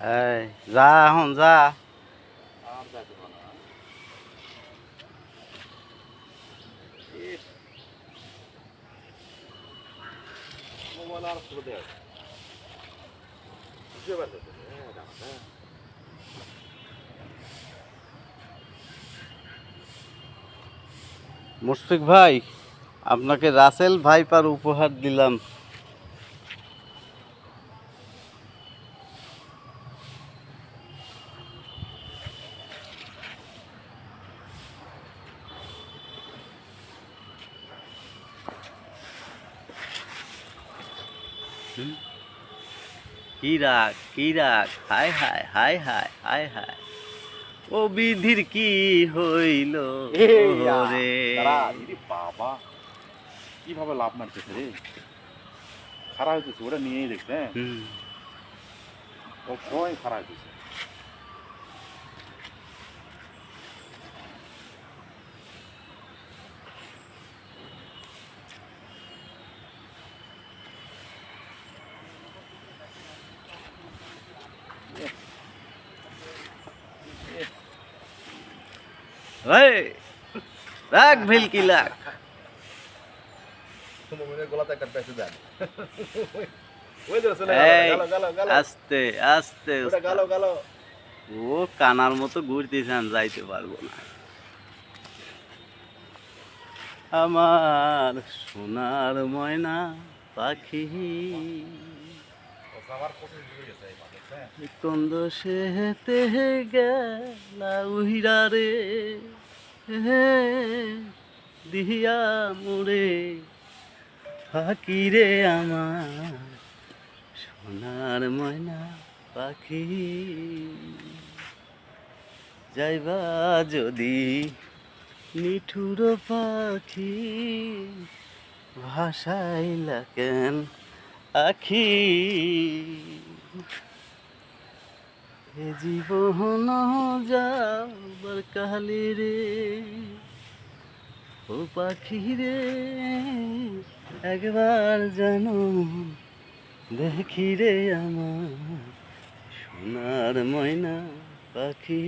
এই যা এখন যা। মুশফিক ভাই আপনাকে রাসেল ভাইপার উপহার দিলাম কি রাগ কি রাগ হায় হায় হায় হায় হায় হায়। ও বিধির কি হইল? রে বাবা। কীভাবে লাভ মারতেছে রে? খারাপ হইতেছে ওটা নিয়েই দেখছে হ্যাঁ? ও কয় খারাপ হইতেছে এই, রাখ ভিলকি লাখ মোবাইলের গলাতে একটা পেছে দেন ওই যে চলে এই, আস্তে আস্তে ও কানার মতো ঘুরতে ঘুরতেছেন যাইতে পারব না। আমার সোনার ময়না পাখি আমার পছন্দ হয়ে গেছে এই মানুষ, হ্যাঁ। কন্দ সে হেতে গেলা উহিরা রে, হে দিহিয়া মুরে ফাঁকি রে আমার সোনার ময়না পাখি। যাইবা যদি নিঠুর পাখি, ভাসাইলা কেন? আখি। এ জীবন যাবার কালে রে, ও পাখি রে, একবার জানো দেখি রে আমার সোনার ময়না পাখি।